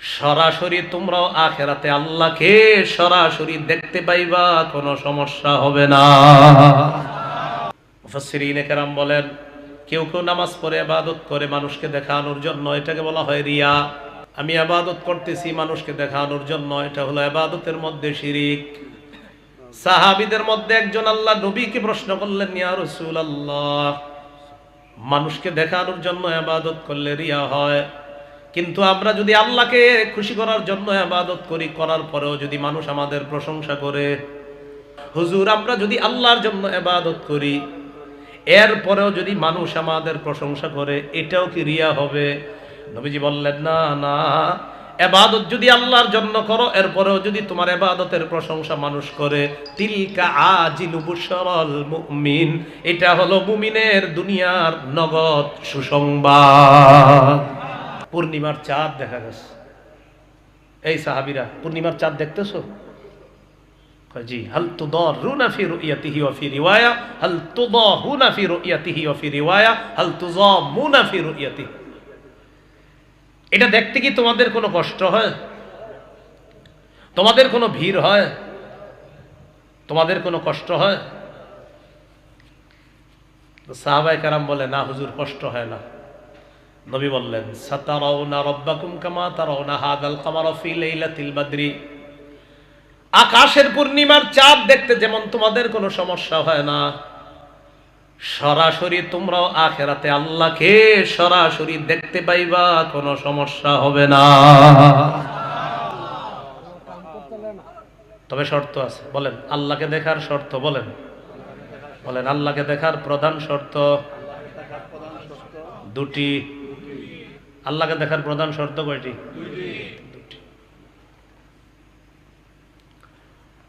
সরাসরি তোমরাও আখেরাতে আল্লাহকে সরাসরি দেখতে পাইবা, কোনো সমস্যা হবে না। মুফাসসিরিনে কেরাম বলেন, কেউ কেউ নামাজ পড়ে আবাদত করে মানুষকে দেখানোর জন্য, এটাকে বলা হয় রিয়া। আমি আবাদত করতেছি মানুষকে দেখানোর জন্য, এটা হলো আবাদতের মধ্যে শিরিক। সাহাবিদের মধ্যে একজন আল্লাহ নবীকে প্রশ্ন করলেন, ইয়া রসুল আল্লাহ মানুষকে দেখানোর জন্য আবাদত করলে রিয়া হয়? কিন্তু আমরা যদি আল্লাহকে খুশি করার জন্য আবাদত করি, করার পরেও যদি মানুষ আমাদের প্রশংসা করে, হুজুর, আমরা যদি আল্লাহর জন্য আবাদত করি এরপরেও যদি মানুষ আমাদের প্রশংসা করে, এটাও কি রিয়া হবে? নবীজি বললেন, না না। এবাদত যদি আল্লাহর জন্য করো এরপরেও যদি তোমার এবাদতের প্রশংসা মানুষ করে, তিলকা আজিলু বুশরাল মুমিন, এটা হলো মুমিনের দুনিয়ার নগদ সুসংবাদ। পূর্ণিমার চাঁদ দেখা গেছে এই সাহাবিরা, পূর্ণিমার চাঁদ দেখতেছো? জি, হাল তুদারুনা ফি রুইয়াতিহি ওয়া ফি রিওয়ায়া, হাল তুদাহুনা ফি রুইয়াতিহি ওয়া ফি রিওয়ায়া, হাল তুজামুনা ফি রুইয়াতিহি। এটা দেখতে কি তোমাদের কোনো কষ্ট হয়? তোমাদের কোনো ভিড় হয়? তোমাদের কোনো কষ্ট হয়? সাহাবাই কারাম বলে, না, হুজুর, কষ্ট হয় না। নবী বললেন কামা কামারা আকাশের পূর্ণিমার চাঁদ দেখতে যেমন তোমাদের কোনো সমস্যা হয় না, সরাসরি তোমরাও আখেরাতে আল্লাহকে সরাসরি দেখতে পাইবা, কোনো সমস্যা হবে না। তবে শর্ত আছে, বলেন, আল্লাহকে দেখার শর্ত বলেন। বলেন, আল্লাহকে দেখার প্রধান শর্ত দুটি আল্লাহকে দেখার প্রধান শর্ত কয়টি?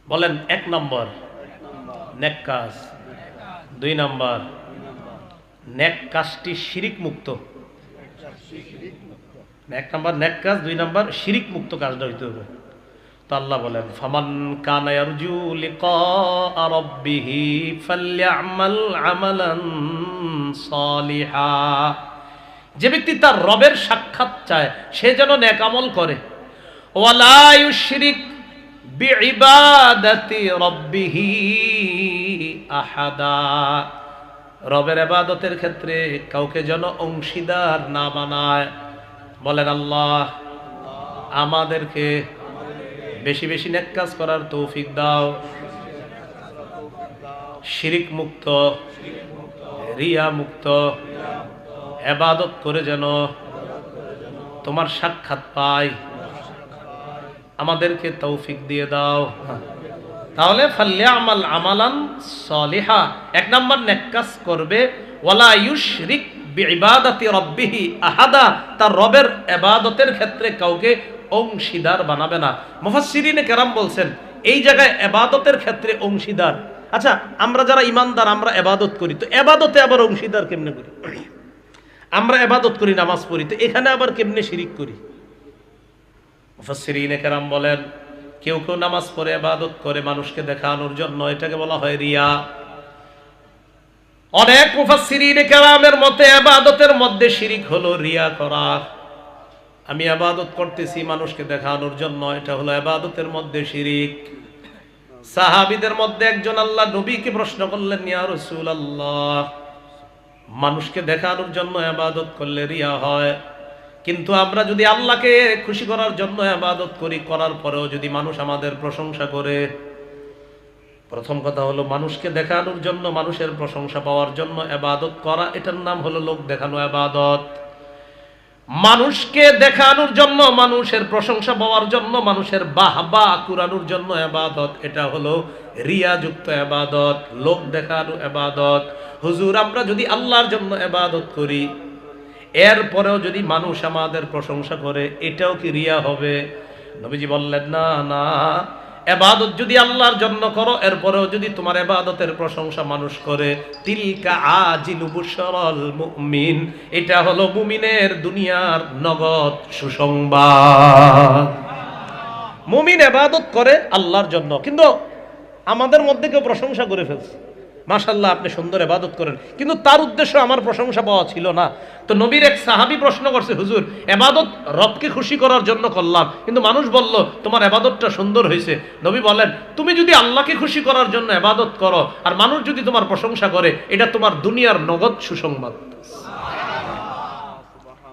বলেন, এক নম্বর, নেক কাজ। দুই নম্বর, নেক কাজটি শিরিক মুক্ত। এক নম্বর, নেক কাজ, দুই নম্বর, শিরিক মুক্ত কাজটা হইতে হবে। তো আল্লাহ বলেন, ফামান কানা ইয়ারজু লিকা রাব্বিহি ফালইআমাল আমালান সালিহা। যে ব্যক্তি তার রবের সাক্ষাৎ চায়, সে যেন নেক আমল করে। রবের ইবাদতের ক্ষেত্রে কাউকে যেন অংশীদার না বানায়। বলেন আল্লাহ, আমাদেরকে বেশি বেশি নেক কাজ করার তৌফিক দাও। শিরিক মুক্ত, রিয়া মুক্ত এবাদত করে যেন তোমার সাক্ষাৎ পাই। আমাদেরকে তৌফিক দিয়ে দাও। তাহলে ফাল্লে আমাল আমালান সলিহা। এক নম্বর নেকাজ করবে, ওয়ালা ইউশরিক বিইবাদাতি রাব্বিহি আহাদা। তার রবের এবাদতের ক্ষেত্রে কাউকে অংশীদার বানাবে না। মুফাসসিরিনে কেরাম বলছেন, এই জায়গায় এবাদতের ক্ষেত্রে অংশীদার। আচ্ছা আমরা যারা ইমানদার, আমরা এবাদত করি, তো এবাদতে আবার অংশীদার কেমনে করি? আমরা এবাদত করি, নামাজ পড়ি, তো এখানে আবার কেমনে শিরিক করি? মুফাসসিরিনে কেরাম বলেন, কেউ কেউ নামাজ পড়ে এবাদত করে, মানুষকে দেখানোর জন্য এটাকে বলা হয় রিয়া। অনেক মুফাসসিরিনে কেরামের মতে এবাদতের মধ্যে শিরিক হলো রিয়া করা। আমি আবাদত করতেছি, মানুষকে দেখানোর জন্য, এটা হলো আবাদতের মধ্যে শিরিক। সাহাবিদের মধ্যে একজন আল্লাহ নবীকে প্রশ্ন করলেন, ইয়া রসুল আল্লাহ মানুষকে দেখানোর জন্য আবাদত করলে রিয়া হয়। কিন্তু আমরা যদি আল্লাহকে খুশি করার জন্য আবাদত করি, করার পরেও যদি মানুষ আমাদের প্রশংসা করে। প্রথম কথা হলো মানুষকে দেখানোর জন্য, মানুষের প্রশংসা পাওয়ার জন্য আবাদত করা, এটার নাম হলো লোক দেখানো আবাদত। মানুষকে দেখানোর জন্য, মানুষের প্রশংসা পাওয়ার জন্য, মানুষের বাহবা কুরানোর জন্য আবাদত। এটা হলো রিয়াযুক্ত আবাদত, লোক দেখানো আবাদত। হুজুর, আমরা যদি আল্লাহর জন্য আবাদত করি, এরপরেও যদি মানুষ আমাদের প্রশংসা করে, এটাও কি রিয়া হবে? নবীজি বললেন, না না এবাদত যদি আল্লাহর জন্য করো, এরপরেও যদি তোমার এবাদতের প্রশংসা মানুষ করে, তিলকা আজিলু মুমিন, এটা হলো মুমিনের দুনিয়ার নগদ সুসংবাদ। মুমিন এবাদত করে আল্লাহর জন্য, কিন্তু আমাদের মধ্যে কেউ প্রশংসা করে ফেলছে। মাশাল্লাহ আপনি সুন্দর এবাদত করেন। কিন্তু তার উদ্দেশ্য আমার প্রশংসা পাওয়া ছিল না। তো নবীর এক সাহাবি প্রশ্ন করছে, হুজুর এবাদত রবকে খুশি করার জন্য করলাম, কিন্তু মানুষ বলল, তোমার এবাদতটা সুন্দর হয়েছে। নবী বলেন, তুমি যদি আল্লাহকে খুশি করার জন্য এবাদত করো, আর মানুষ যদি তোমার প্রশংসা করে, এটা তোমার দুনিয়ার নগদ সুসংবাদ।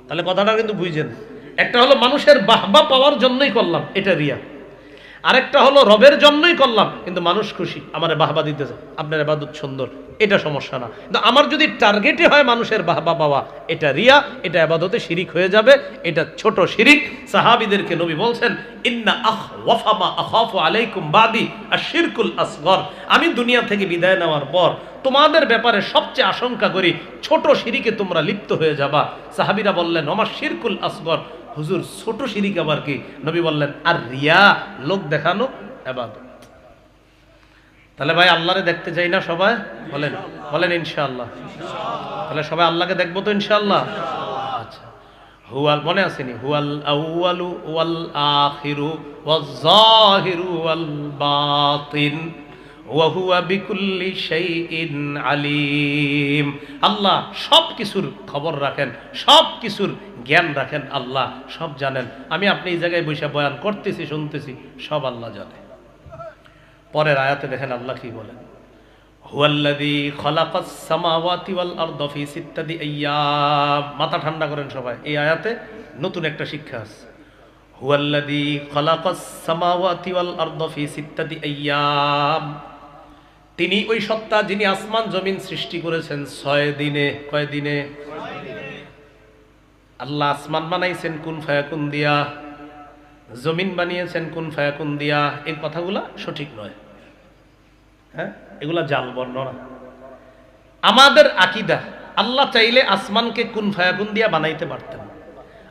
তাহলে কথাটা কিন্তু বুঝছেন একটা হলো মানুষের বাহবা পাওয়ার জন্যই করলাম, এটা রিয়া। আরেকটা হলো রবের জন্যই করলাম, কিন্তু মানুষ খুশি, আমার বাহবা দিতেছে। আপনার এবাদত সুন্দর, এটা সমস্যা না। কিন্তু আমার যদি টার্গেটে হয় মানুষের বাহবা পাওয়া, এটা রিয়া, এটা আবাদতে শিরিক হয়ে যাবে, এটা ছোট শিরিক। সাহাবিদেরকে নবী বলছেন, ইন্না আখ ওয়াফামা আখাফু আলাইকুম বাদি আশিরকুল আসগর। আমি দুনিয়া থেকে বিদায় নেওয়ার পর তোমাদের ব্যাপারে সবচেয়ে আশঙ্কা করি, ছোট শিরিকে তোমরা লিপ্ত হয়ে যাবা। সাহাবিরা বললেন আমার শিরকুল আসগর। হুজুর ছোট শিরিক আবার কি? নবী বললেন, আর রিয়া, লোক দেখানো এবাদত তাহলে ভাই আল্লাহরে দেখতে চাই না সবাই? বলেন বলেন ইনশাআল্লাহ। তাহলে সবাই আল্লাহকে দেখব তো ইনশাআল্লাহ? আচ্ছা। হুয়াল, মনে আসেনি হুয়াল আউয়ালু ওয়াল আখিরু ওয়াহুয়া বিকুল্লি শাইইন আলিম। আল্লাহ সব কিছুর খবর রাখেন সব কিছুর জ্ঞান রাখেন, আল্লাহ সব জানেন। আমি আপনি এই জায়গায় বসে বয়ান করতেছি, শুনতেছি, সব আল্লাহ জানে। পরের আয়াতে দেখেন আল্লাহ কি বলেন? হুয়াল্লাযী খালাকাস সামাওয়াতি ওয়াল আরদা ফি সিত্তাতি মাথা ঠান্ডা করেন সবাই, এই আয়াতে নতুন একটা শিক্ষা আছে। হুয়াল্লাযী খালাকাস সামাওয়াতি ওয়াল আরদা ফি সিত্তাতি তিনি ওই সত্তা যিনি আসমান জমিন সৃষ্টি করেছেন, ছয় দিনে, কয় দিনে? আল্লাহ আসমান বানাইছেন, কোন ফায়াকুন দিয়া? জমিন বানিয়েছেন, কোন ফায়াকুন দিয়া? এই কথাগুলা সঠিক নয়। হ্যাঁ? এগুলা জাল বর্ণনা আমাদের আকিদা, আল্লাহ চাইলে আসমানকে কোন ফায়াকুন দিয়া বানাইতে পারতেন।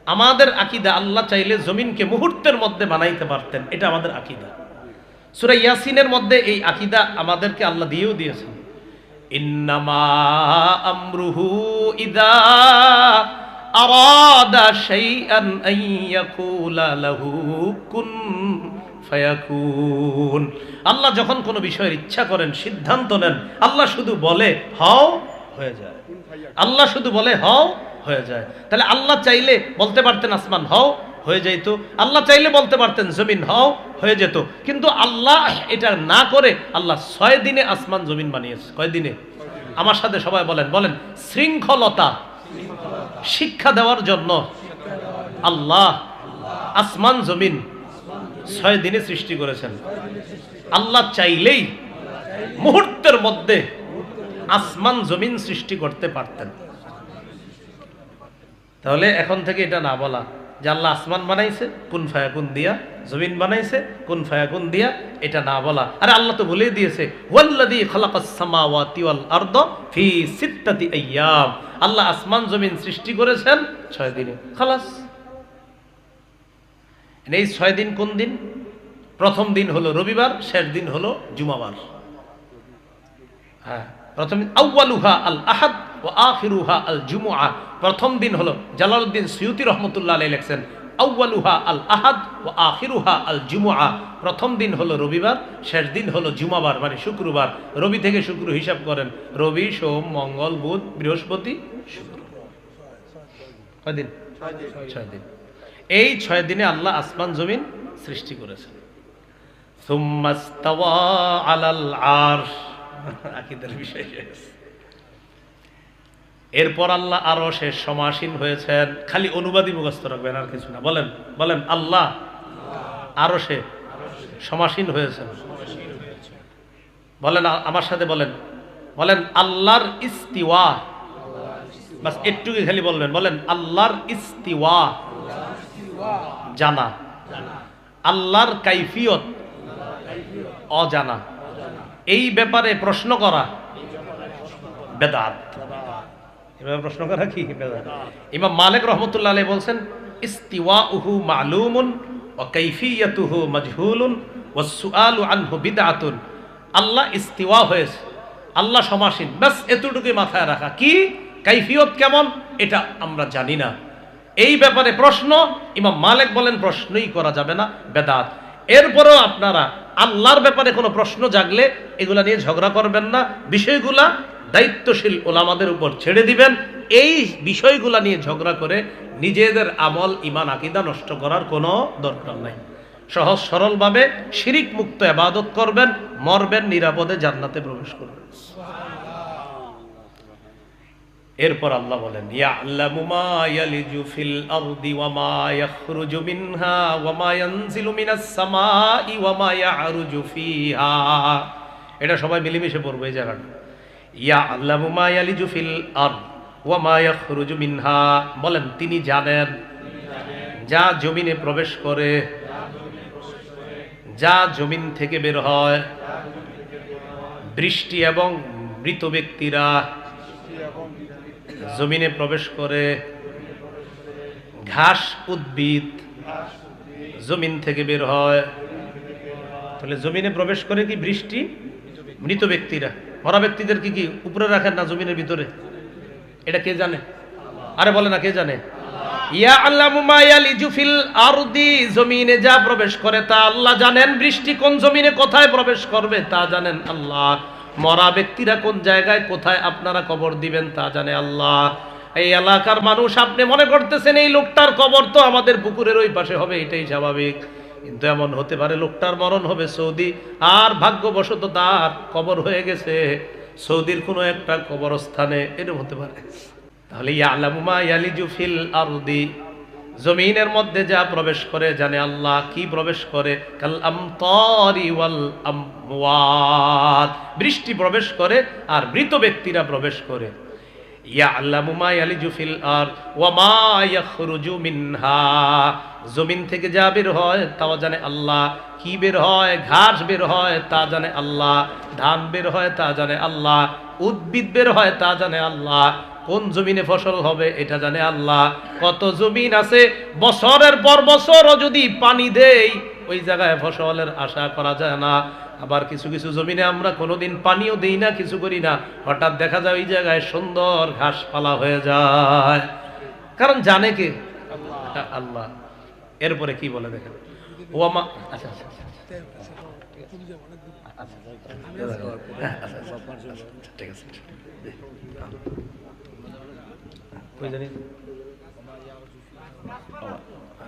আমাদের আকিদা, আল্লাহ চাইলে জমিনকে মুহূর্তের মধ্যে বানাইতে পারতেন। এটা আমাদের আকিদা। সুরা ইয়াসিনের মধ্যে এই আকিদা আমাদেরকে আল্লাহ দিয়েও দিয়েছেন। ইন্নামা ইদা কুন আল্লাহ যখন কোনো বিষয়ের ইচ্ছা করেন, সিদ্ধান্ত নেন, আল্লাহ শুধু বলে হও হয়ে যায়। আল্লাহ শুধু বলে হও হয়ে যায়। তাহলে আল্লাহ চাইলে বলতে পারতেন আসমান হও হয়ে যাইতো। আল্লাহ চাইলে বলতে পারতেন, জমিন হও, হয়ে যেত। কিন্তু আল্লাহ এটা না করে আল্লাহ ছয় দিনে আসমান জমিন বানিয়েছে। কয় দিনে? আমার সাথে সবাই বলেন বলেন, শৃঙ্খলতা, শিক্ষা দেওয়ার জন্য আল্লাহ আসমান জমিন ছয় দিনে সৃষ্টি করেছেন। আল্লাহ চাইলেই মুহূর্তের মধ্যে আসমান জমিন সৃষ্টি করতে পারতেন। তাহলে এখন থেকে এটা না বলা। যে আল্লাহ আসমান বানাইছে, কোন ফায়াকুন দিয়া, জমিন বানাইছে, কোন ফায়াকুন দিয়া, এটা না বলা। আরে আল্লাহ তো বলেই দিয়েছে, ওয়াল্লাযী খালাকাস সামাওয়াতি ওয়াল আরদ ফি সিত্তাতি আইয়াম। আল্লাহ আসমান, জমিন সৃষ্টি করেছেন ছয় দিনে। খালাস। এই ছয় দিন কোন দিন? প্রথম দিন হলো রবিবার, শেষ দিন হলো জুমাবার। হ্যাঁ প্রথম আউ্বালুহা আল আহাদ। ও আখিরুহা আল জুমুআ। প্রথম দিন হলো জালালউদ্দিন সৈয়দি রহমতুল্লাহ আলাই লেখছেন আউ্বালুহা আল আহাদ ও আখিরুহা আল জুমুআ। প্রথম দিন হলো রবিবার শেষ দিন হলো জুমাবার মানে শুক্রবার। রবি থেকে শুক্র হিসাব করেন রবি সোম মঙ্গল বুধ বৃহস্পতি শুক্র। কয় দিন? ছয় দিন। এই ছয় দিনে আল্লাহ আসমান জমিন সৃষ্টি করেছেন। সুম্মাস্তাওয়া আলাল আকিদার বিষয়। এরপর আল্লাহ আরও সে সমাসীন হয়েছেন। খালি অনুবাদী মুখস্থ রাখবেন, আর কিছু না। বলেন বলেন, আল্লাহ আরও সে সমাসীন হয়েছেন। বলেন, আমার সাথে বলেন। বলেন, আল্লাহর ইস্তিওয়া। বাস, একটুকে খালি বলবেন। বলেন, আল্লাহর ইস্তিওয়া। জানা। আল্লাহর কাইফিয়ত। অজানা। এই ব্যাপারে প্রশ্ন করা বেদাত। এভাবে প্রশ্ন করা কি? ইমাম মালিক রহমতুল্লাহ আলাইহি বলছেন ইস্তিওয়া উহু মালুমুন ও কৈফিয়াতুহু মজহুলুন ও সুআলু আনহু বিদআতুন। আল্লাহ ইস্তিওয়া হয়েছে, আল্লাহ সমাসীন। ব্যাস, এতটুকুই মাথায় রাখা। কি? কাইফিয়ত কেমন? এটা আমরা জানি না। এই ব্যাপারে প্রশ্ন, ইমাম মালিক বলেন, প্রশ্নই করা যাবে না, বেদাত। এরপরেও আপনারা আল্লাহর ব্যাপারে কোনো প্রশ্ন জাগলে এগুলা নিয়ে ঝগড়া করবেন না। বিষয়গুলা দায়িত্বশীল ওলামাদের উপর ছেড়ে দিবেন। এই বিষয়গুলা নিয়ে ঝগড়া করে নিজেদের আমল ইমান আকিদা নষ্ট করার কোনো দরকার নাই। সহজ, সরলভাবে শিরিক মুক্ত আবাদত করবেন, মরবেন, নিরাপদে জান্নাতে প্রবেশ করবেন। এরপর আল্লাহ বলেন, ইয়ালামু মা ইয়ালিজু ফিল আরদি ওয়া মা ইয়াখরুজু মিনহা ওয়া মা ইয়ানজিলু মিনাস ওয়া মা ইয়ারুজু ফিহা। এটা সবাই মিলেমিশে পড়বে এই জায়গাটা। ওয়া মিনহা। বলেন, তিনি জানেন যা জমিনে প্রবেশ করে, যা জমিন থেকে বের হয়, বৃষ্টি এবং মৃত ব্যক্তিরা জমিনে প্রবেশ করে, ঘাস উদ্ভিদ জমিন থেকে বের হয়। তাহলে জমিনে প্রবেশ করে কি বৃষ্টি? মৃত ব্যক্তিরা। মরা ব্যক্তিদের কি কি উপরে রাখেন না জমিনের ভিতরে? এটা কে জানে? আরে বলে না, কে জানে? ইয়া আল্লামু মা ইয়ালিজু ফিল আরদি, জমিনে যা প্রবেশ করে তা আল্লাহ জানেন। বৃষ্টি কোন জমিনে কোথায় প্রবেশ করবে তা জানেন আল্লাহ। মরা ব্যক্তিরা কোন জায়গায় কোথায় আপনারা কবর দিবেন তা জানে আল্লাহ। এই এলাকার মানুষ, আপনি মনে করতেছেন এই লোকটার কবর তো আমাদের পুকুরের ওই পাশে হবে, এটাই স্বাভাবিক। কিন্তু এমন হতে পারে লোকটার মরণ হবে সৌদি। আর ভাগ্যবশত তার কবর হয়ে গেছে। সৌদির কোনো একটা কবরস্থানে, এরকম হতে পারে। তাহলে ইয়ালামুমা ইয়ালিজু ফিল আরদি। জমিনের মধ্যে যা প্রবেশ করে, জানে আল্লাহ কি প্রবেশ করে? কাল বৃষ্টি প্রবেশ করে আর মৃত ব্যক্তিরা প্রবেশ করে। জমিন থেকে যা বের হয়, তাও জানে আল্লাহ। কি বের হয়? ঘাস বের হয়, তা জানে আল্লাহ। ধান বের হয়, তা জানে আল্লাহ। উদ্ভিদ বের হয়, তা জানে আল্লাহ। কোন জমিনে ফসল হবে, এটা জানে আল্লাহ। কত জমিন আছে, বছরের পর বছরও যদি পানি দেই, ওই জায়গায় ফসলের আশা করা যায় না। আবার কিছু কিছু জমিনে আমরা কোনোদিন পানিও দিই না কিছু করি না। হঠাৎ দেখা যায় ওই জায়গায় সুন্দর ঘাসপালা হয়ে যায়। কারণ জানে কে? আল্লাহ। এরপরে কি বলে দেখেন? ও আমা আচ্ছা আচ্ছা আচ্ছা, আচ্ছা, ঠিক আছে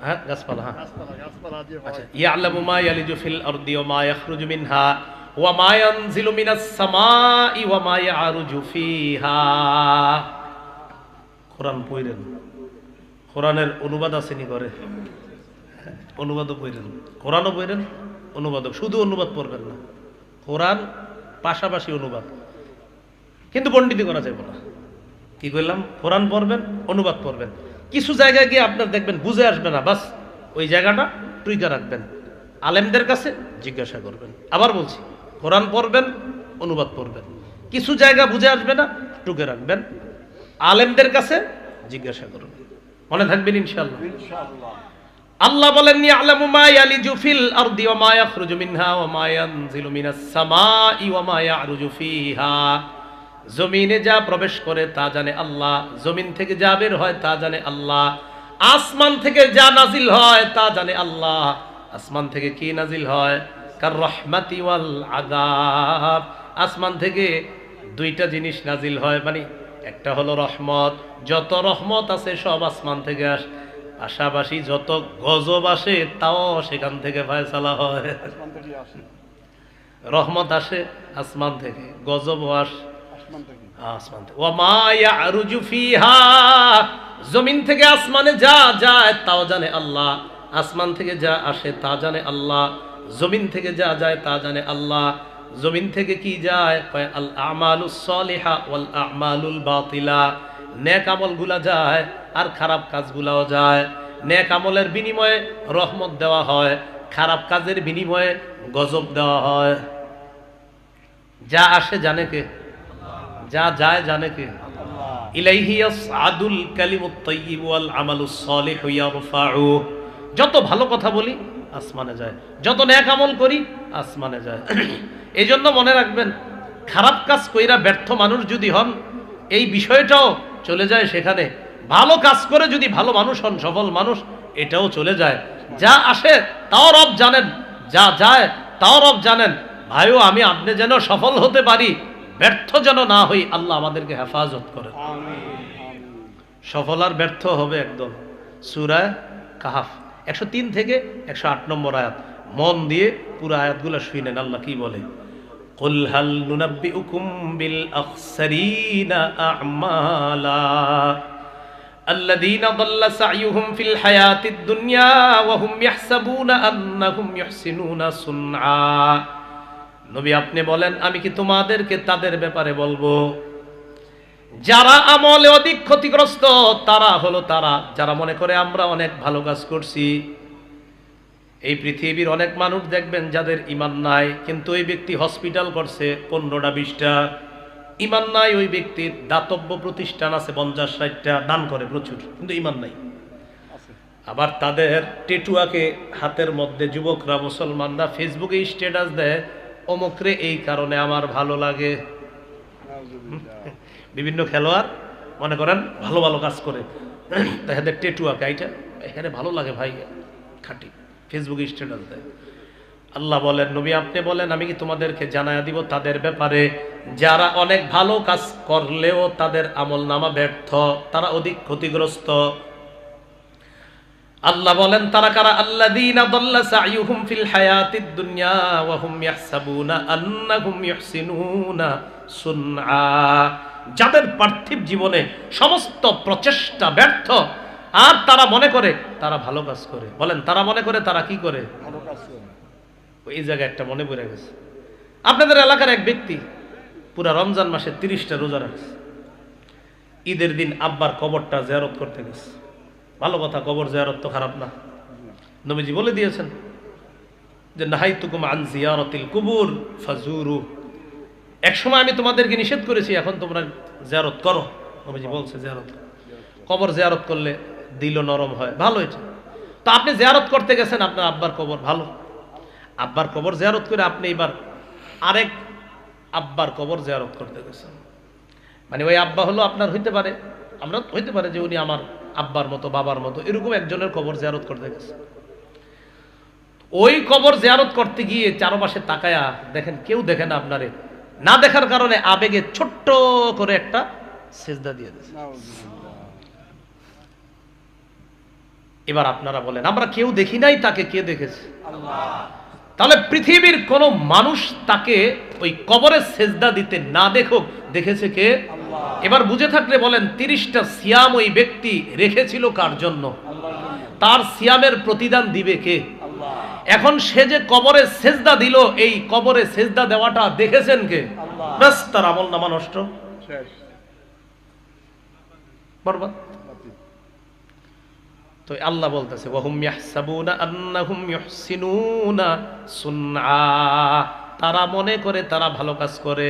হ্যাঁ গাছপালা হ্যাঁ। আচ্ছা ইয়ালামু মা ইয়ালিজু ফিল আরদি ওয়া মা ইয়াখরুজু মিনহা ওয়া মা ইয়ানজিলু মিনাস সামাই ওয়া মা ইয়ারুজু ফিহা। কোরআন পড়েন কোরআনের অনুবাদ আসেনি করে অনুবাদও পড়েন কোরআনও পড়েন অনুবাদক শুধু অনুবাদ পড়বেন না। কোরআন পাশাপাশি অনুবাদ। কিন্তু পণ্ডিতি করা যাবে না। কি করলাম? কোরআন পড়বেন অনুবাদ পড়বেন। কিছু জায়গায় গিয়ে আপনার দেখবেন বুঝে আসবে না বাস ওই জায়গাটা টুইকা রাখবেন। আলেমদের কাছে জিজ্ঞাসা করবেন। আবার বলছি কোরআন পড়বেন অনুবাদ পড়বেন। কিছু জায়গা বুঝে আসবে না টুকে রাখবেন। আলেমদের কাছে জিজ্ঞাসা করবেন মনে থাকবেন ইনশাল্লাহ আল্লাহ বলেন ইয়ালামু মা ইয়ালিজু ফিল আরদি ওয়া মা ইয়াখরুজু মিনহা ওয়া মা ইয়ানজিলু মিনাস সামাই ওয়া মা ইয়ারুজু ফিহা। জমিনে যা প্রবেশ করে তা জানে আল্লাহ। জমিন থেকে যা বের হয় তা জানে আল্লাহ। আসমান থেকে যা নাজিল হয় তা জানে আল্লাহ। আসমান থেকে কি নাজিল হয়? কার রহমাতি ওয়াল আযাব। আসমান থেকে দুইটা জিনিস নাজিল হয় মানে একটা হলো রহমত। যত রহমত আছে সব আসমান থেকে আস পাশাপাশি যত গজব আসে তাও সেখান থেকে ফয়সালা হয়। রহমত আসে আসমান থেকে গজবও আসে। আসমান থেকে। ওয়া মা ফিহা, জমিন থেকে আসমানে যা যায় তাও জানে আল্লাহ। আসমান থেকে যা আসে তা জানে আল্লাহ। জমিন থেকে যা যায় তা জানে আল্লাহ। জমিন থেকে কি যায়? আল আমালুস সালিহা ওয়াল আমালুল বাতিলা। নেক আমলগুলা যায় আর খারাপ কাজগুলাও যায়। নেক আমলের বিনিময়ে রহমত দেওয়া হয়, খারাপ কাজের বিনিময়ে গজব দেওয়া হয়। যা আসে জানে কে? যা যায় জানে কে। যত ভালো কথা বলি, আসমানে যায়। যত নেক আমল করি, আসমানে যায়। এই জন্য মনে রাখবেন, খারাপ কাজ কইরা ব্যর্থ মানুষ যদি হন, এই বিষয়টাও চলে যায় সেখানে। ভালো কাজ করে যদি ভালো মানুষ হন, সফল মানুষ, এটাও চলে যায়। যা আসে, তাও রব জানেন। যা যায়, তাও রব জানেন। ভাইও আমি আপনি যেন সফল হতে পারি ব্যর্থ যেন না হই আল্লাহ আমাদেরকে হেফাজত করে সফল আর ব্যর্থ হবে একদম। সুরায় কাহাফ, একশো তিন থেকে একশো আট নম্বর আয়াত। মন দিয়ে পুরো আয়াতগুলো শুনেন আল্লাহ কি বলে? قل الذين ضل سعيهم في الحياة الدنيا وهم يحسبون أنهم يحسنون صنعا নবী, আপনি বলেন, আমি কি তোমাদেরকে তাদের ব্যাপারে বলব? যারা আমলে অধিক ক্ষতিগ্রস্ত, তারা হলো তারা। যারা মনে করে, আমরা অনেক ভালো কাজ করছি। এই পৃথিবীর অনেক মানুষ দেখবেন, যাদের ইমান নাই, কিন্তু ওই ব্যক্তি হসপিটাল করছে পনেরোটা, বিশটা। ইমান নাই, ওই ব্যক্তির দাতব্য প্রতিষ্ঠান আছে পঞ্চাশ, ষাটটা, দান করে প্রচুর, কিন্তু ইমান নাই। আবার তাদের টেটুয়াকে হাতের মধ্যে যুবকরা, মুসলমানরা, ফেসবুকে স্ট্যাটাস দেয় অমুকরে এই কারণে আমার ভালো লাগে। বিভিন্ন খেলোয়াড় মনে করেন ভালো ভালো কাজ করে। তাদের টেটুয়াকে এইটা এখানে ভালো লাগে ভাই খাটি। ফেসবুকে স্ট্যাটাস দেয়। আল্লাহ বলেন নবী আপনি বলেন আমি কি তোমাদেরকে জানায় দিব তাদের ব্যাপারে? যারা অনেক ভালো কাজ করলেও তাদের আমল নামা ব্যর্থ তারা অধিক ক্ষতিগ্রস্ত। আল্লাহ বলেন তারা কারা? আল্লাযীনা দাল্লা সাইয়ুহুম ফিল হায়াতিদ দুনিয়া ওয়া হুম ইয়াহসাবুনা আন্নাহুম ইহসিনুনা সুনআ। যাদের পার্থিব জীবনে সমস্ত প্রচেষ্টা ব্যর্থ আর তারা মনে করে তারা ভালো কাজ করে। বলেন তারা মনে করে তারা কি করে? এই জায়গায় একটা মনে পড়ে গেছে। আপনাদের এলাকার এক ব্যক্তি পুরা রমজান মাসে তিরিশটা রোজা রাখছে। ঈদের দিন আব্বার কবরটা জেয়ারত করতে গেছে। ভালো কথা, কবর জেয়ারত তো খারাপ না। নবীজি বলে দিয়েছেন যে নাহাই তুকুম আন জিয়ারতিল কুবুর, ফাজুরু। এক সময় আমি তোমাদেরকে নিষেধ করেছি, এখন তোমরা জেয়ারত করো। নবীজি বলছে, জেয়ারত। কবর জেয়ারত করলে দিল নরম হয়, ভালো এটা। তো আপনি জেয়ারত করতে গেছেন, আপনার আব্বার কবর ভালো। আব্বার কবর জেয়ারত করে আপনি এবার আরেক আব্বার কবর জেয়ারত করতে গেছেন। মানে ওই আব্বা হলো আপনার, হইতে পারে, আমরা হইতে পারে যে উনি আমার আব্বার মতো, বাবার মতো, এরকম একজনের কবর জেয়ারত করতে গেছে। ওই কবর জেয়ারত করতে গিয়ে চারপাশে তাকায়া দেখেন, কেউ দেখে না আপনারে। না দেখার কারণে আবেগে ছোট্ট করে একটা সেজদা দিয়ে দিয়েছে। এবার আপনারা বলেন, আমরা কেউ দেখি নাই তাকে কে দেখেছে? তাহলে পৃথিবীর কোন মানুষ তাকে ওই কবরে সেজদা দিতে না দেখুক, দেখেছে কে? এবার বুঝে থাকলে বলেন, তিরিশটা সিয়াম ওই ব্যক্তি রেখেছিল কার জন্য? তার সিয়ামের প্রতিদান দিবে কে? এখন সে যে কবরে সেজদা দিল, এই কবরে সেজদা দেওয়াটা দেখেছেন কে? তার আমল নামা নষ্ট। তো আল্লাহ বলতেছে তারা মনে করে তারা ভালো কাজ করে।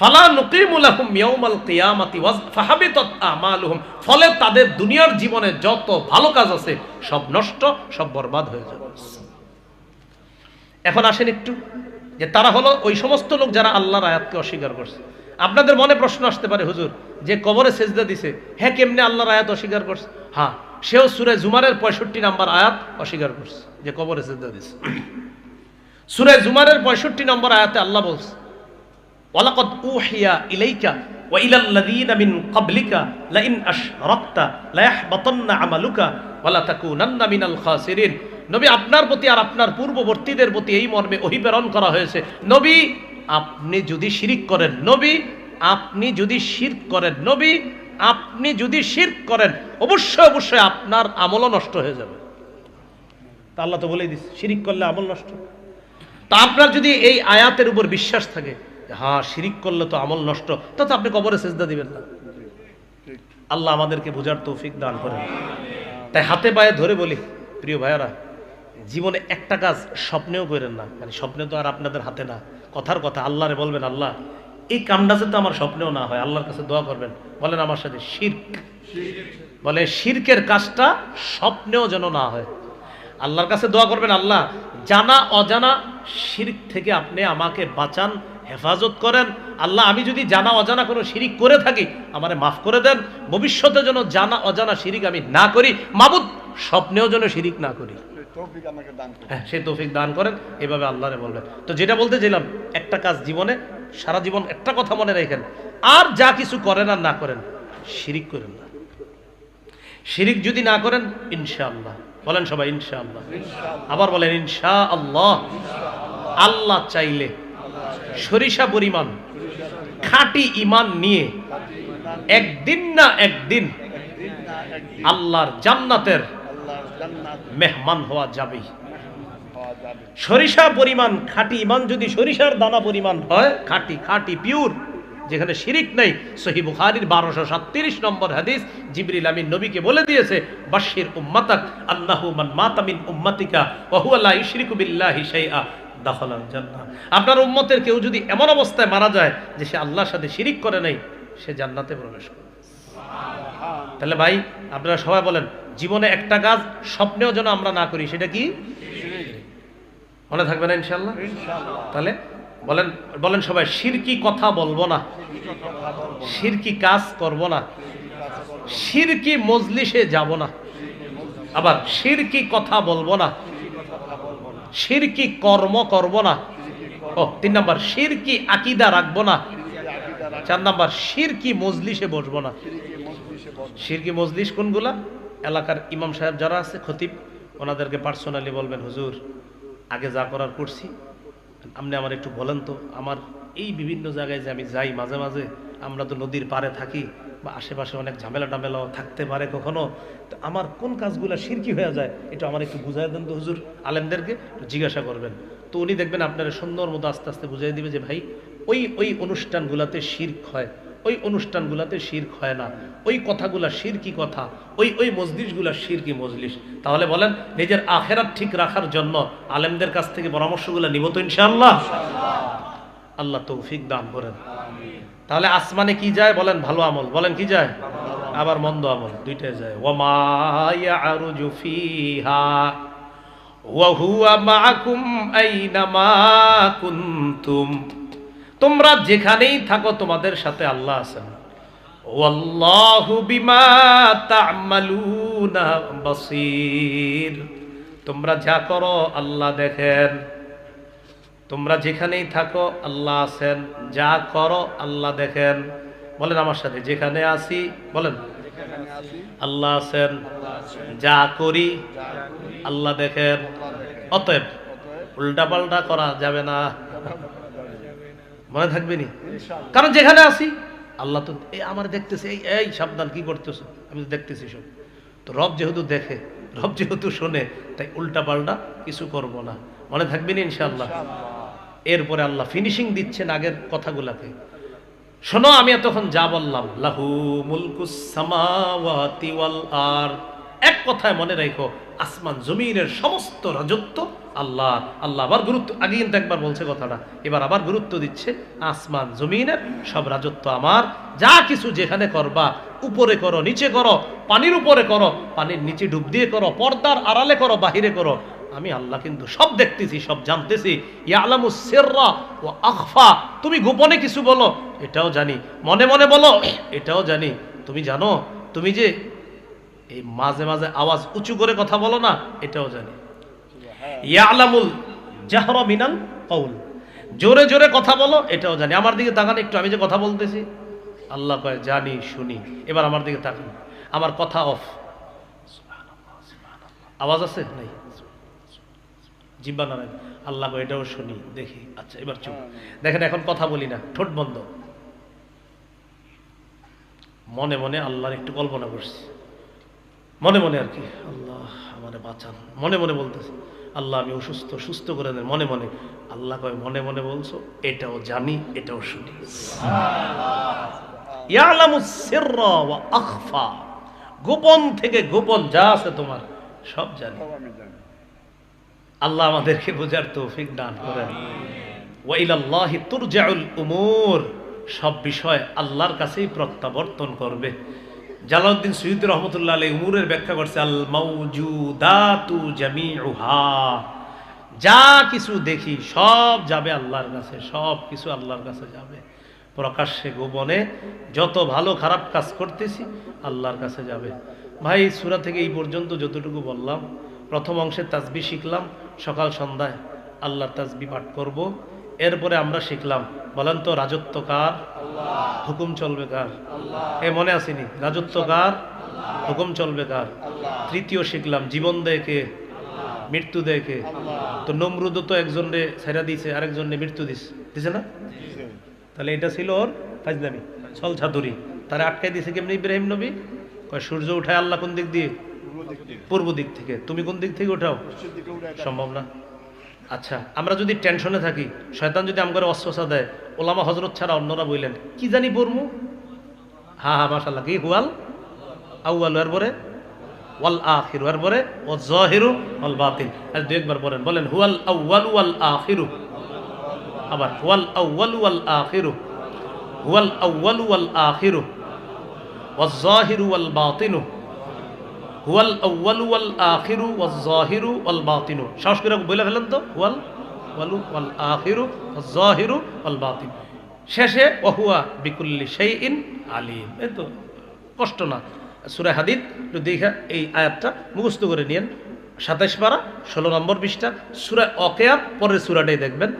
ফালা নুকিমু লাহুম ইয়াউমাল কিয়ামাতি ফাহাবিতাত আমালুহুম। ফলে তাদের দুনিয়ার জীবনে যত ভালো কাজ আছে, সব নষ্ট, সব বরবাদ হয়ে যাবে। এখন আসেন একটু, যে তারা হলো ওই সমস্ত লোক যারা আল্লাহর আয়াতকে অস্বীকার করছে। আপনাদের মনে প্রশ্ন আসতে পারে, হুজুর, যে কবরে সেজদা দিছে হ্যাঁ কেমনে আল্লাহর আয়াত অস্বীকার করছে? হ্যাঁ সেও সুরে জুমারের পঁয়ষট্টি নাম্বার আয়াত অস্বীকার করছে, যে কবরে সেজদা দিছে। সুরে জুমারের পঁয়ষট্টি নম্বর আয়াতে আল্লাহ বলছে ওয়ালাকাদ উহিয়া ইলাইকা ইলাল লাযীনা মিন ক্বাবলিকা লাইন লায়াহবাতান্না আমালুকা ওয়া লা তাকুনান্না মিনাল খাসিরিন। নবী আপনার প্রতি আর আপনার পূর্ববর্তীদের প্রতি এই মর্মে ওহী করা হয়েছে। নবী, আপনি যদি শিরিক করেন, নবী, আপনি যদি শিরক করেন, নবী, আপনি যদি শিরক করেন, অবশ্যই অবশ্যই আপনার আমলও নষ্ট হয়ে যাবে। তা আল্লাহ তো বলেই দিচ্ছে শিরিক করলে আমল নষ্ট। তা আপনার যদি এই আয়াতের উপর বিশ্বাস থাকে হ্যাঁ শিরিক করলে তো আমল নষ্ট। তা তো আপনি কবরে সেজদা দিবেন না। আল্লাহ আমাদেরকে বোঝার তৌফিক দান করেন। তাই হাতে পায়ে ধরে বলি, প্রিয় ভাইয়ারা, জীবনে একটা কাজ স্বপ্নেও করেন না। মানে স্বপ্নে তো আর আপনাদের হাতে না। কথার কথা, আল্লাহরে বলবেন, আল্লাহ, এই কামটা তো আমার স্বপ্নেও না হয়। আল্লাহর কাছে দোয়া করবেন। বলেন আমার সাথে, শির্ক। বলে, শিরকের কাজটা স্বপ্নেও যেন না হয়। আল্লাহর কাছে দোয়া করবেন, আল্লাহ জানা অজানা শিরিক থেকে আপনি আমাকে বাঁচান হেফাজত করেন। আল্লাহ আমি যদি জানা অজানা কোনো শিরিক করে থাকি আমারে মাফ করে দেন। ভবিষ্যতে যেন জানা অজানা শিরিক আমি না করি মাবুদ স্বপ্নেও যেন শিরিক না করি। তৌফিক দান হ্যাঁ সে তৌফিক দান করেন এভাবে আল্লাহরে বলবেন। তো যেটা বলতে চাইলাম একটা কাজ জীবনে সারা জীবন একটা কথা মনে রাখেন আর যা কিছু করেন আর না করেন শিরিক করেন না। শিরিক যদি না করেন ইনশাআল্লাহ। বলেন সবাই ইনশাআল্লাহ। আবার বলেন ইনশা আল্লাহ আল্লাহ চাইলে সরিষা পরিমাণ, খাঁটি ইমান নিয়ে একদিন না একদিন আল্লাহর জান্নাতের মেহমান হওয়া যাবে। সরিষা পরিমাণ, খাঁটি ইমান যদি সরিষার দানা পরিমাণ হয়, খাঁটি খাঁটি পিওর যেখানে শিরিক নেই, সহি বুখারির বারোশো সাতত্রিশ নম্বর হাদিস জিবরিল আমিন নবীকে বলে দিয়েছে বাশির উম্মাতাক আল্লাহু মান মাতামিন উম্মাতিকা ওহু আল্লাহ ইশরিকু বিল্লাহি শাইআ। দাখালাল জান্নাহ। আপনার উম্মতের কেউ যদি এমন অবস্থায় মারা যায় যে সে আল্লাহর সাথে শিরিক করে নাই সে জান্নাতে প্রবেশ করে তাহলে ভাই আপনারা সবাই বলেন জীবনে একটা কাজ স্বপ্নেও যেন আমরা না করি সেটা কি? মনে থাকবে না ইনশাল্লাহ তাহলে বলেন বলেন সবাই শিরকি কথা বলব না। বলব কাজ করব না। শিরকি মজলিসে যাব না। আবার শিরকি কথা বলব না। শিরকি কর্ম করব না। ও, তিন নাম্বার, শিরকি আকিদা রাখব না। চার নাম্বার, শিরকি মজলিসে বসবো না। শিরকি মজলিস কোনগুলা? এলাকার ইমাম সাহেব যারা আছে, খতিব, ওনাদেরকে পার্সোনালি বলবেন, হুজুর, আগে যা করার করছি। আপনি আমার একটু বলেন তো, আমার এই বিভিন্ন জায়গায় যে আমি যাই মাঝে মাঝে, আমরা তো নদীর পাড়ে থাকি বা আশেপাশে অনেক ঝামেলা টামেলাও থাকতে পারে কখনো, তো আমার কোন কাজগুলো শিরকি হয়ে যায়, এটা আমার একটু বুঝাই দেন তো হুজুর, আলেমদেরকে জিজ্ঞাসা করবেন। তো উনি দেখবেন আপনারা সুন্দর মতো আস্তে আস্তে বুঝাই দিবে যে, ভাই, ওই ওই অনুষ্ঠানগুলোতে শির্ক হয়, ওই অনুষ্ঠানগুলোতে শির্ক হয় না, ওই কথাগুলা শিরকি কথা, ওই ওই মজলিসগুলা শিরকি মজলিস তাহলে বলেন, নিজের আখেরাত ঠিক রাখার জন্য আলেমদের কাছ থেকে পরামর্শগুলো নিব তো ইনশাআল্লাহ। আল্লাহ তৌফিক দান করেন। তাহলে আসমানে কি যায় বলেন? ভালো আমল। বলেন, কি যায়? আবার মন্দ আমল। দুইটাই যায়। কুনতুম। তোমরা যেখানেই থাকো, তোমাদের সাথে আল্লাহ আছেন। তোমরা যা করো, আল্লাহ দেখেন। তোমরা যেখানেই থাকো, আল্লাহ আছেন। যা করো, আল্লাহ দেখেন। বলেন আমার সাথে, যেখানে আসি বলেন। আল্লাহ আছেন, যা করি, আল্লাহ দেখেন। অতএব উল্টা পাল্টা করা যাবে না। মনে থাকবে নি? কারণ যেখানে আছি, আল্লাহ তো এই আমার দেখতেছে, এই এই সাবধান, কি করতেছো? আমি তো দেখতেছি সব। তো রব যেহেতু দেখে, রব যেহেতু শোনে, তাই উল্টা পাল্টা কিছু করব না। মনে থাকবে না, ইনশাআল্লাহ? এরপরে আল্লাহ ফিনিশিং দিচ্ছেন আগের কথাগুলাকে। শোনো, আমি এতক্ষণ যা বললাম, লাহু মুলকুস সামাওয়াতি ওয়াল আর, এক কথায় মনে রাখো, আসমান জমিনের সমস্ত রাজত্ব আল্লাহ আল্লাহ আবার গুরুত্ব, আগে কিন্তু একবার বলছে কথাটা, এবার আবার গুরুত্ব দিচ্ছে, আসমান জমিনের সব রাজত্ব আমার, যা কিছু যেখানে করবা, উপরে করো, নিচে করো, পানির উপরে করো, পানির নিচে ডুব দিয়ে করো, পর্দার আড়ালে করো, বাহিরে করো আমি আল্লাহ কিন্তু সব দেখতেছি, সব জানতেছি। ইয়ালামু সিররা ও আখফা। তুমি গোপনে কিছু বলো, এটাও জানি। মনে মনে বলো, এটাও জানি। তুমি জানো, তুমি যে এই মাঝে মাঝে আওয়াজ উঁচু করে কথা বলো না, এটাও জানি। ইয়ালামুল জাহরা মিনাল কৌল জোরে জোরে কথা বলো, এটাও জানি। আমার দিকে তাকান একটু, আমি যে কথা বলতেছি, আল্লাহ কয়, জানি, শুনি। এবার আমার দিকে তাকান। আমার কথা অফ। আওয়াজ আছে? নাই। জিব্বা নারায়ণ আল্লাহ এটাও শুনি দেখি। আচ্ছা এবার চুপ। দেখেন এখন কথা বলি না ঠোঁট বন্ধ। মনে মনে আল্লাহর একটু কল্পনা করছি। মনে মনে আর কি আল্লাহ আমারে বাঁচান। মনে মনে বলতেছে আল্লাহ আমি অসুস্থ সুস্থ করে দেন। মনে মনে আল্লাহ কয় মনে মনে বলছো এটাও জানি এটাও শুনি। গোপন থেকে গোপন যা আছে তোমার সব জানি। আমি জানি। আল্লাহ আমাদেরকে বোঝার তৌফিক দান করেন। ওয়াইলাল্লাহি তুরজাউল উমুর। সব বিষয় আল্লাহর কাছেই প্রত্যাবর্তন করবে। জালাউদ্দিন সৈয়দ রহমতুল্লাহ আলী উমুরের ব্যাখ্যা করছে, আল মাউজুদাতু জামিউহা। যা কিছু দেখি সব যাবে আল্লাহর কাছে, সব কিছু আল্লাহর কাছে যাবে। প্রকাশ্যে, গোপনে, যত ভালো খারাপ কাজ করতেছি, আল্লাহর কাছে যাবে। ভাই, সুরা থেকে এই পর্যন্ত যতটুকু বললাম প্রথম অংশে তাজবি শিখলাম, সকাল সন্ধ্যায় আল্লাহর তাজবি পাঠ করব। এরপরে আমরা শিখলাম, বলেন তো, রাজত্ব কার? হুকুম চলবে কার? এ মনে আসেনি, রাজত্ব কার? হুকুম চলবে কার? তৃতীয় শিখলাম, জীবন দেখে, মৃত্যু দেখে। তো নমরুদও তো একজনে ছেড়া দিয়েছে আরেকজনে মৃত্যু দিস দিছে না? তাহলে এটা ছিল ওর ফাজলামি, ছল ছাতুরি। তারা আটকাই দিয়েছে কেমনি ইব্রাহিম নবী? কয়, সূর্য উঠায় আল্লাহ কোন দিক দিয়ে? পূর্ব দিক থেকে। তুমি কোন দিক থেকে একটা সম্ভব না। আচ্ছা আমরা যদি টেনশনে থাকি শয়তান যদি আমাকে অস্ত্রসা দেয় ওলামা হজরত ছাড়া অন্যরা বললেন কি জানি পড়মু? হা হা মাশাল্লাহ কি? হুয়াল? আউয়াল এর পরে ওয়াল আখিরু এর পরে ও জহিরু ওয়াল বাতিল। আর দু একবার বলেন বলেন হুয়াল আউয়াল ওয়াল আখিরু। আবার হুয়াল আউয়াল ওয়াল আখিরু। হুয়াল আউয়াল ওয়াল আখিরু। ওয়াল জাহিরু ওয়াল বাতিনু হুয়াল আউয়াল ওয়াল আখিরু ওয়াল জাহিরু ওয়াল বাতিনু। সাহস করে বলে ফেলেন তো? হুয়াল ওয়ালু ওয়াল আখিরু ওয়াল জাহিরু ওয়াল বাতিন। শেষে ওহুয়া বিকুল্লি শাইইন আলিম। এই তো কষ্ট না। সূরা হাদিদ দেখা এই আয়াতটা মুখস্থ করে নিয়েন। সাতাইশ পারা, ষোলো নম্বর পৃষ্ঠা, সূরা অকেয়ার পরের সূরাটাই দেখবেন।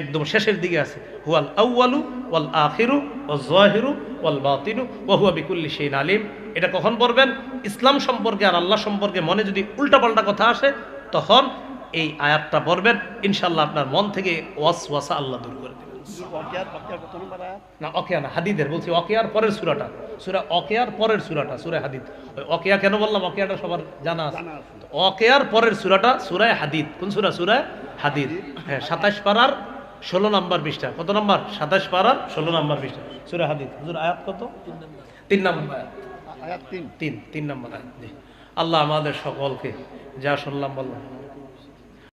একদম শেষের দিকে আছে। হুয়াল আউয়ালু ওয়াল আখিরু ওয়াল জাহিরু ওয়াল বাতিনু ওয়া হুয়া বিকুল্লি শাইইন আলিম। এটা কখন পড়বেন? ইসলাম সম্পর্কে আর আল্লাহ সম্পর্কে মনে যদি উল্টাপাল্টা কথা আসে তখন এই আয়াতটা পড়বেন। ইনশাল্লাহ আপনার মন থেকে ওয়াস ওয়াসা আল্লাহ দূর করে দেবেন? না অকেয়া না হাদিদের। বলছি অকেয়ার পরের সুরাটা। সুরা অকেয়ার পরের সুরাটা সুরা হাদিদ। ওই অকেয়া কেন বললাম? অকেয়াটা সবার জানা আছে। অকেয়ার পরের সুরাটা সুরায় হাদিদ। কোন সুরা? সুরায় হাদিদ। হ্যাঁ সাতাশ পাড়ার ষোলো নম্বর পৃষ্ঠা। কত নম্বর? সাতাশ পাড়ার ষোলো নম্বর পৃষ্ঠা। সুরে হাদিদ। হুজুর আয়াত কত? তিন নম্বর তিন। তিন তিন নম্বর আয়াত। আল্লাহ আমাদের সকলকে যা শুনলাম বললাম।